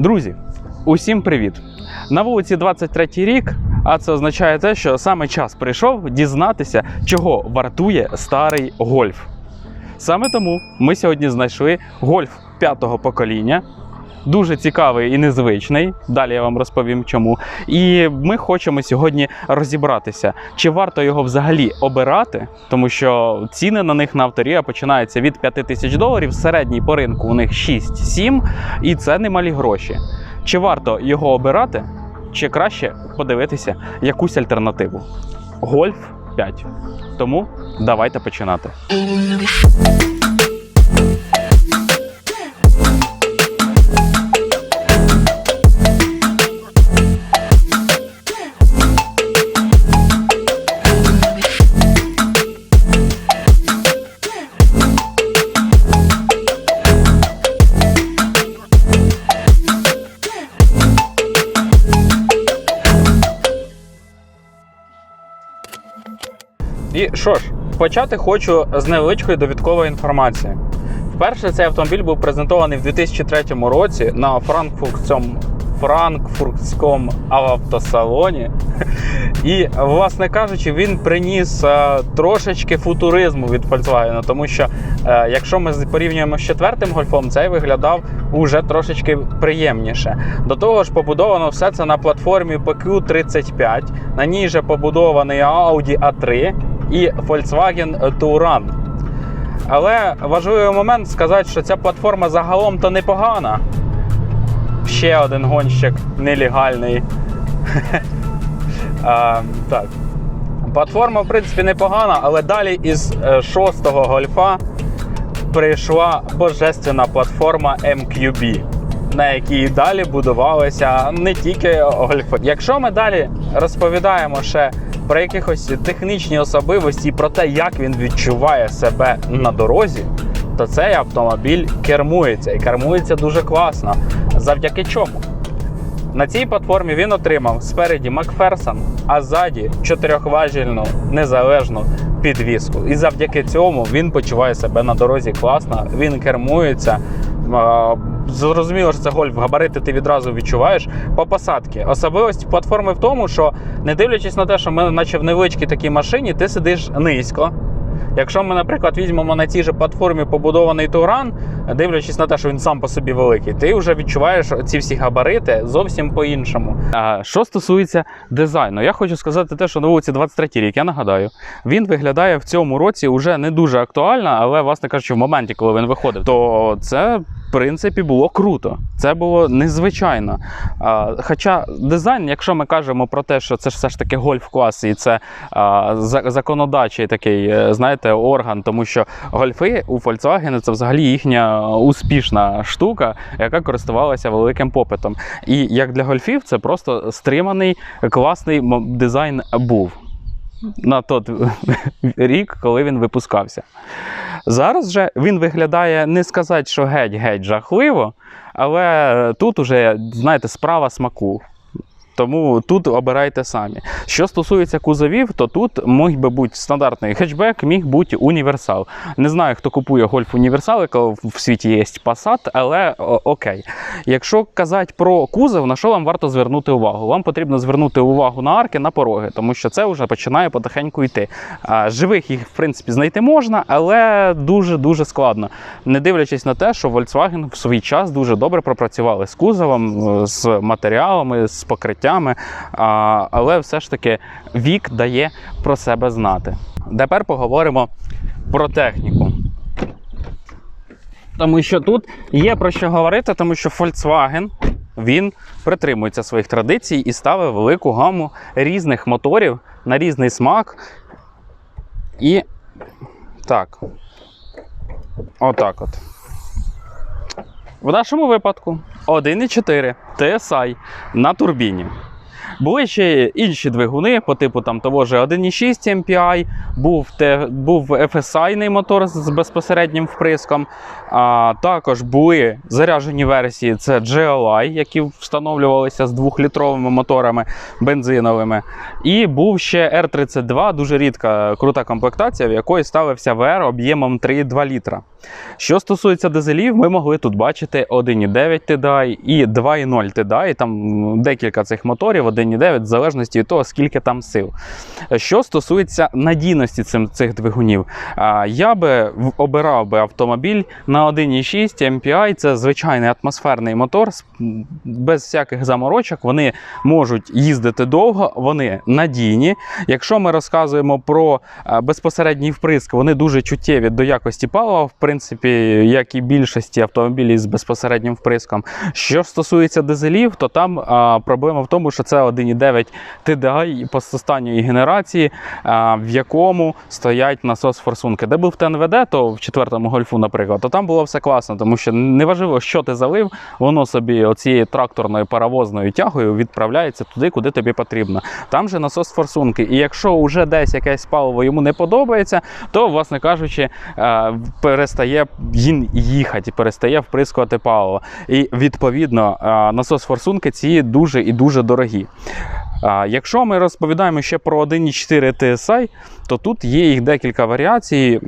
Друзі, усім привіт! На вулиці 23 рік, а це означає те, що саме час прийшов дізнатися, чого вартує старий гольф. Саме тому ми сьогодні знайшли гольф п'ятого покоління. Дуже цікавий і незвичний. Далі я вам розповім чому. І ми хочемо сьогодні розібратися, чи варто його взагалі обирати, тому що ціни на них на авторія починаються від 5 тисяч доларів. Середній по ринку у них 6-7, і це немалі гроші. Чи варто його обирати, чи краще подивитися якусь альтернативу? Гольф 5. Тому давайте починати. Почати хочу з невеличкої довідкової інформації. Вперше цей автомобіль був презентований в 2003 році на Франкфуртському Франкфуртському автосалоні. І, власне кажучи, він приніс е, трошечки футуризму від Volkswagen, тому що е, якщо ми порівнюємо з четвертим гольфом, цей виглядав уже трошечки приємніше. До того ж, побудовано все це на платформі PQ35, на ній же побудований Audi A3 і Volkswagen Touran. Але важливий момент сказати, що ця платформа загалом то непогана. Ще один гонщик нелегальний. а, так. Платформа, в принципі, непогана, але далі із е, шостого гольфа прийшла божественна платформа MQB, на якій далі будувалися не тільки гольфи. Якщо ми далі розповідаємо ще про якихось технічні особливості і про те, як він відчуває себе на дорозі, то цей автомобіль кермується і кермується дуже класно. Завдяки чому? На цій платформі він отримав спереді Макферсон, а ззаді чотирьохважільну незалежну підвіску. І завдяки цьому він почуває себе на дорозі класно, він кермується. Зрозуміло, що це гольф, габарити ти відразу відчуваєш по посадці. Особливість платформи в тому, що не дивлячись на те, що ми, наче в невеличкій такій машині, ти сидиш низько. Якщо ми, наприклад, візьмемо на цій же платформі побудований Туран, дивлячись на те, що він сам по собі великий, ти вже відчуваєш ці всі габарити зовсім по-іншому. А, що стосується дизайну, я хочу сказати те, що на вулиці 23 рік, я нагадаю, він виглядає в цьому році вже не дуже актуально, але, власне кажучи, в моменті, коли він виходив, то це. В принципі, було круто, це було незвичайно. А, хоча дизайн, якщо ми кажемо про те, що це ж все ж таки гольф-клас, і це а, за- законодавчий такий, е, знаєте, орган, тому що гольфи у Volkswagen це взагалі їхня успішна штука, яка користувалася великим попитом. І як для гольфів, це просто стриманий класний дизайн був на той рік, коли він випускався. Зараз же він виглядає не сказати, що геть-геть жахливо, але тут уже, знаєте, справа смаку. Тому тут обирайте самі. Що стосується кузовів, то тут міг би бути стандартний хетчбек, міг бути універсал. Не знаю, хто купує гольф універсал, якого в світі є Passat, але окей. Якщо казати про кузов, на що вам варто звернути увагу? Вам потрібно звернути увагу на арки, на пороги, тому що це вже починає потихеньку йти. Живих їх, в принципі, знайти можна, але дуже-дуже складно. Не дивлячись на те, що Volkswagen в свій час дуже добре пропрацювали з кузовом, з матеріалами, з покриттями. А, але все ж таки вік дає про себе знати. Тепер поговоримо про техніку. Тому що тут є про що говорити, тому що Volkswagen він притримується своїх традицій і ставить велику гаму різних моторів на різний смак. І так. Отак от. В нашому випадку 1,4 TSI на турбіні. Були ще інші двигуни по типу там того ж 1.6 MPI, був, те, був FSI мотор з безпосереднім вприском. А, також були заряджені версії це GLI, які встановлювалися з 2-літровими моторами бензиновими. І був ще R32, дуже рідка крута комплектація, в якої ставився VR об'ємом 3,2 літра. Що стосується дизелів, ми могли тут бачити 1,9 TDI і 2,0 TDI. Там декілька цих моторів, 1,9, в залежності від того, скільки там сил. Що стосується надійності цих двигунів, я би обирав би автомобіль на 1,6 MPI. Це звичайний атмосферний мотор без всяких заморочок. Вони можуть їздити довго, вони надійні. Якщо ми розказуємо про безпосередній вприск, вони дуже чуттєві до якості палива, в принципі, як і більшості автомобілів з безпосереднім вприском. Що стосується дизелів, то там проблема в тому, що це 1,9 TDI по останньої генерації, в якому стоять насос форсунки. Де був ТНВД, то в четвертому гольфу, наприклад, то там було все класно, тому що неважливо, що ти залив, воно собі оцією тракторною паровозною тягою відправляється туди, куди тобі потрібно. Там же насос форсунки. І якщо вже десь якесь паливо йому не подобається, то, власне кажучи, перестає він їхати, перестає вприскувати паливо. І відповідно е, насос форсунки ці дуже і дуже дорогі. А, Якщо ми розповідаємо ще про 1.4 TSI, то тут є їх декілька варіацій.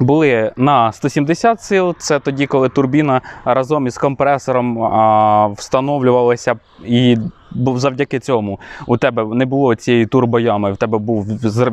Були на 170 сил, це тоді, коли турбіна разом із компресором а, встановлювалася, і завдяки цьому у тебе не було цієї турбоями, в тебе був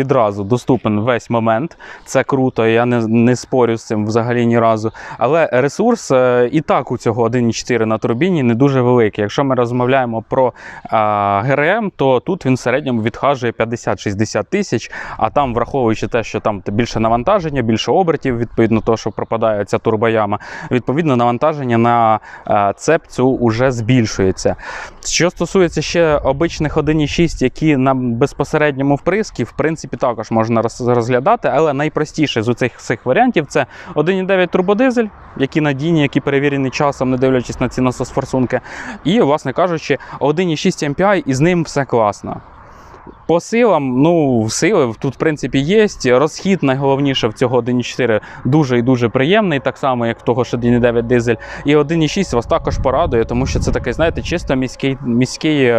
відразу доступен весь момент. Це круто, я не, не спорю з цим взагалі ні разу. Але ресурс е, і так у цього 1.4 на турбіні не дуже великий. Якщо ми розмовляємо про а, ГРМ, то тут він в середньому відхажує 50-60 тисяч, а там, враховуючи те, що там більше навантаження, більше обертів, відповідно того, що пропадає ця турбояма, відповідно навантаження на а, цепцю вже збільшується. Що стосується ще обичних 1.6, які на безпосередньому вприскі, в принципі, також можна розглядати, але найпростіше з цих всіх варіантів це 1.9 турбодизель, які надійні, які перевірені часом, не дивлячись на ці насос-форсунки. І, власне кажучи, 1.6 MPI, і з ним все класно. По силам, ну, сили тут, в принципі, є. Розхід найголовніше в цього 1.4 дуже і дуже приємний, так само, як в того ж 1.9 дизель. І 1.6 вас також порадує, тому що це такий, знаєте, чисто міський, міський е,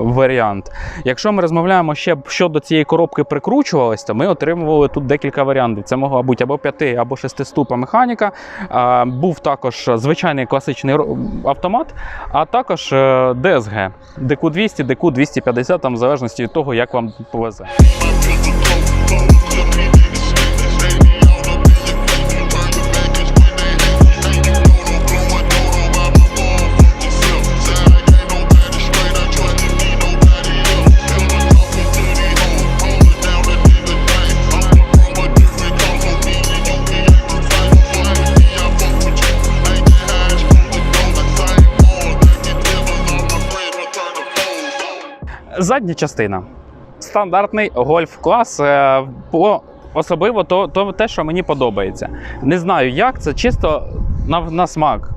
варіант. Якщо ми розмовляємо ще щодо цієї коробки прикручувалась, то ми отримували тут декілька варіантів. Це могла бути або 5, або 6 ступа механіка. А, був також звичайний класичний автомат, а також е, DSG, DQ200, DQ250, там в залежності від того, як вам повезе. Задня частина. Стандартний гольф-клас. е, По особливо то, то те, що мені подобається. Не знаю як, це чисто на, на смак.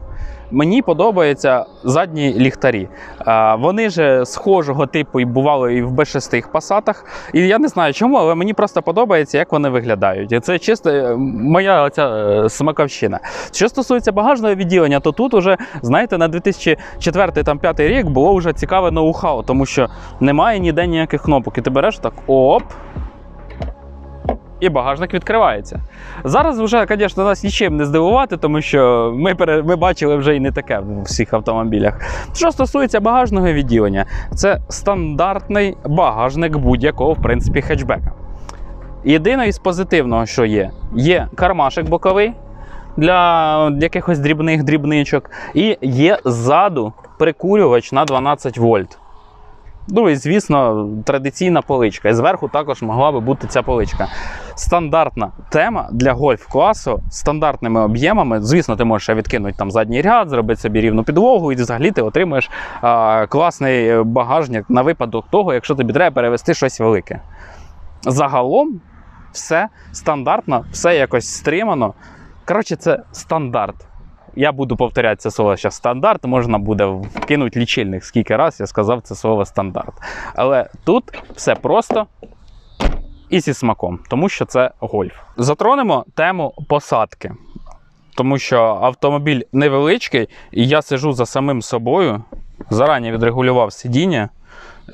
Мені подобаються задні ліхтарі. Вони ж схожого типу і бували і в Б6 пасатах. І я не знаю чому, але мені просто подобається, як вони виглядають. І це чисто е, моя оця е, смаковщина. Що стосується багажного відділення, то тут уже, знаєте, на 2004-2005 рік було вже цікаве ноу-хау, тому що немає ніде ніяких кнопок. І ти береш так оп. І багажник відкривається. Зараз вже, звісно, нас нічим не здивувати, тому що ми, пере- ми бачили вже і не таке в всіх автомобілях. Що стосується багажного відділення, це стандартний багажник будь-якого, в принципі, хетчбека. Єдине із позитивного, що є, є кармашик боковий для якихось дрібних дрібничок, і є ззаду прикурювач на 12 вольт. Ну і звісно, традиційна поличка. І зверху також могла би бути ця поличка. Стандартна тема для гольф-класу з стандартними об'ємами. Звісно, ти можеш відкинути там задній ряд, зробити собі рівну підлогу, і взагалі ти отримаєш а, класний багажник на випадок того, якщо тобі треба перевести щось велике. Загалом все стандартно, все якось стримано. Коротше, це стандарт. Я буду повторяти це слово зараз стандарт. Можна буде вкинути лічильник, скільки раз я сказав це слово стандарт. Але тут все просто і зі смаком, тому що це гольф. Затронемо тему посадки. Тому що автомобіль невеличкий, і я сижу за самим собою. Зарані відрегулював сидіння.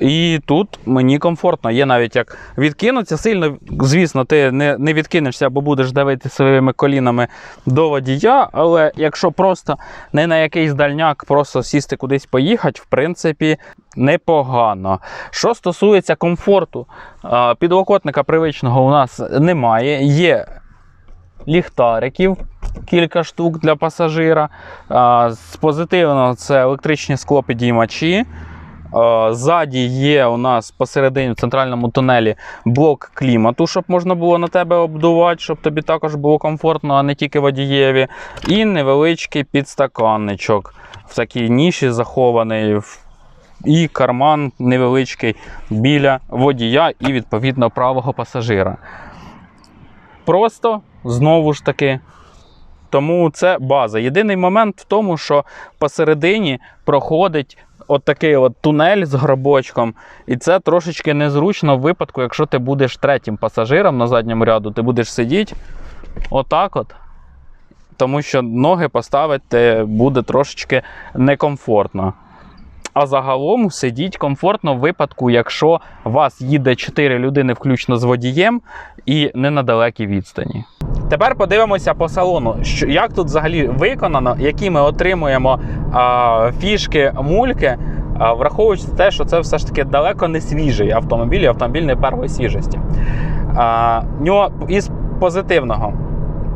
І тут мені комфортно. Є навіть як відкинутися сильно, звісно, ти не, не відкинешся, бо будеш давити своїми колінами до водія. Але якщо просто не на якийсь дальняк, просто сісти кудись поїхати, в принципі, непогано. Що стосується комфорту, підлокотника привичного у нас немає. Є ліхтариків. Кілька штук для пасажира. З позитивного це електричні склопідіймачі. Е, Ззаді є у нас посередині в центральному тунелі блок клімату, щоб можна було на тебе обдувати, щоб тобі також було комфортно, а не тільки водієві. І невеличкий підстаканничок в такій ніші захований. І карман невеличкий біля водія і відповідно правого пасажира. Просто знову ж таки. Тому це база. Єдиний момент в тому, що посередині проходить от такий от тунель з гробочком, і це трошечки незручно в випадку, якщо ти будеш третім пасажиром на задньому ряду, ти будеш сидіти отак от. Тому що ноги поставити буде трошечки некомфортно. А загалом сидіть комфортно в випадку, якщо вас їде 4 людини, включно з водієм, і не на далекій відстані. Тепер подивимося по салону, що як тут взагалі виконано, які ми отримуємо а, фішки, мульки, а, враховуючи те, що це все ж таки далеко не свіжий автомобіль, і автомобіль не першої свіжості. А, нього із позитивного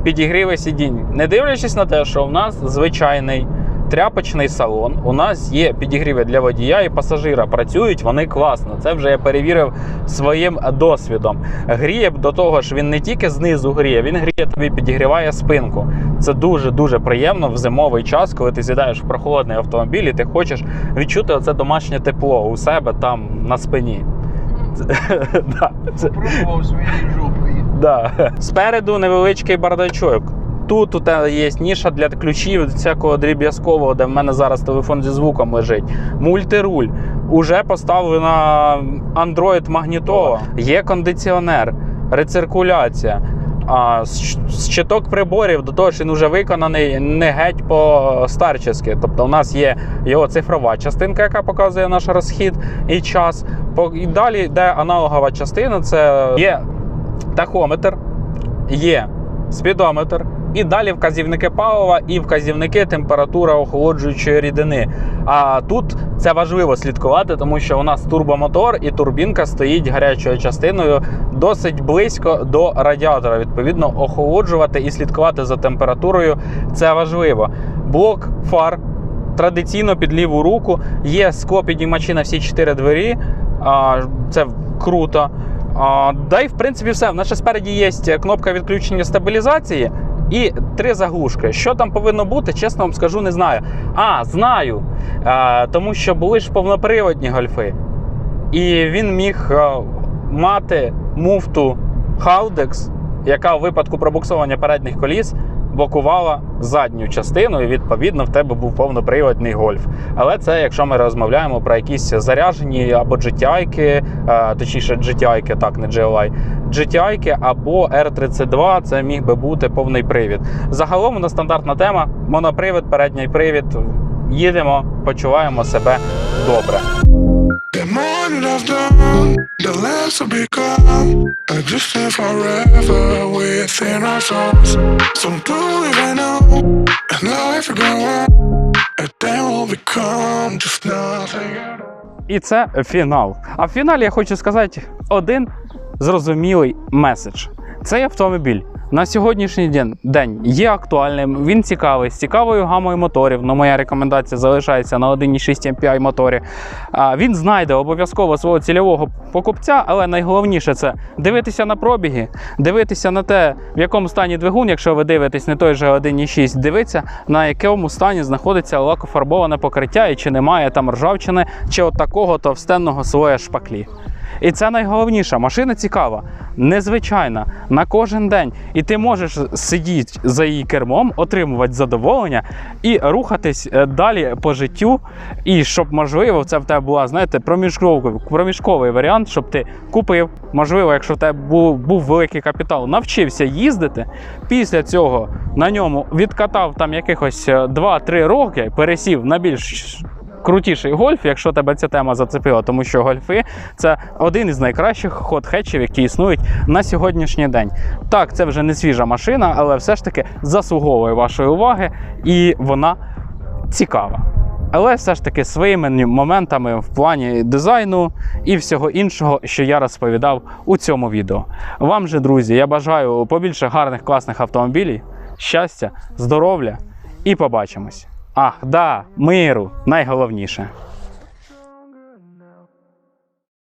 підігріви сидінь, не дивлячись на те, що в нас звичайний тряпочний салон, у нас є підігріви для водія і пасажира. Працюють вони класно. Це вже я перевірив своїм досвідом. Гріє до того ж, він не тільки знизу гріє, він гріє тобі, підігріває спинку. Це дуже дуже приємно в зимовий час, коли ти сідаєш в прохолодний автомобіль і ти хочеш відчути оце домашнє тепло у себе там на спині. Пробував своєю жопою. Спереду невеличкий бардачок. Тут тебе є ніша для ключів всякого дріб'язкового, де в мене зараз телефон зі звуком лежить. Мультируль. Уже поставлена Android магнітола. Є кондиціонер, рециркуляція. А, щиток приборів до того ж він вже виконаний не геть по старчески. Тобто, у нас є його цифрова частинка, яка показує наш розхід і час. І далі йде аналогова частина. Це є тахометр, є спідометр, і далі вказівники палива і вказівники температура охолоджуючої рідини. А тут це важливо слідкувати, тому що у нас турбомотор і турбінка стоїть гарячою частиною досить близько до радіатора. Відповідно, охолоджувати і слідкувати за температурою це важливо. Блок фар традиційно під ліву руку. Є скло склопідіймачі на всі чотири двері. Це круто. Да і в принципі все. В нас ще спереді є кнопка відключення стабілізації і три заглушки. Що там повинно бути, чесно вам скажу, не знаю. А, знаю. Тому що були ж повноприводні гольфи. І він міг мати муфту Haldex, яка у випадку пробуксовування передніх коліс блокувала задню частину, і відповідно в тебе був повноприводний гольф. Але це якщо ми розмовляємо про якісь заряжені або GTI, е, точніше GTI, так, не GLI, GTI або R32, це міг би бути повний привід. Загалом у нас стандартна тема: монопривід, передній привід. Їдемо, почуваємо себе добре. The last will become existing forever within our souls. Some do even know, and life will go on, and then will become just nothing. І це фінал. А в фіналі я хочу сказати один зрозумілий меседж. Цей автомобіль на сьогоднішній день, є актуальним, він цікавий, з цікавою гамою моторів. Ну, моя рекомендація залишається на 1,6 MPI моторі. Він знайде обов'язково свого цільового покупця, але найголовніше це дивитися на пробіги, дивитися на те, в якому стані двигун, якщо ви дивитесь не той же 1,6, дивитися, на якому стані знаходиться лакофарбоване покриття і чи немає там ржавчини, чи от такого товстенного слоя шпаклі. І це найголовніше. Машина цікава, незвичайна на кожен день. І ти можеш сидіти за її кермом, отримувати задоволення і рухатись е, далі по життю. І щоб можливо, це в тебе була, знаєте, проміжковий, проміжковий варіант, щоб ти купив. Можливо, якщо в тебе був, був великий капітал, навчився їздити. Після цього на ньому відкатав там якихось е, 2-3 роки, пересів на більш крутіший гольф, якщо тебе ця тема зацепила, тому що гольфи це один із найкращих хот-хетчів, які існують на сьогоднішній день. Так, це вже не свіжа машина, але все ж таки заслуговує вашої уваги, і вона цікава. Але все ж таки своїми моментами в плані дизайну і всього іншого, що я розповідав у цьому відео. Вам же, друзі, я бажаю побільше гарних класних автомобілів, щастя, здоров'я і побачимось. Ах, да, миру найголовніше.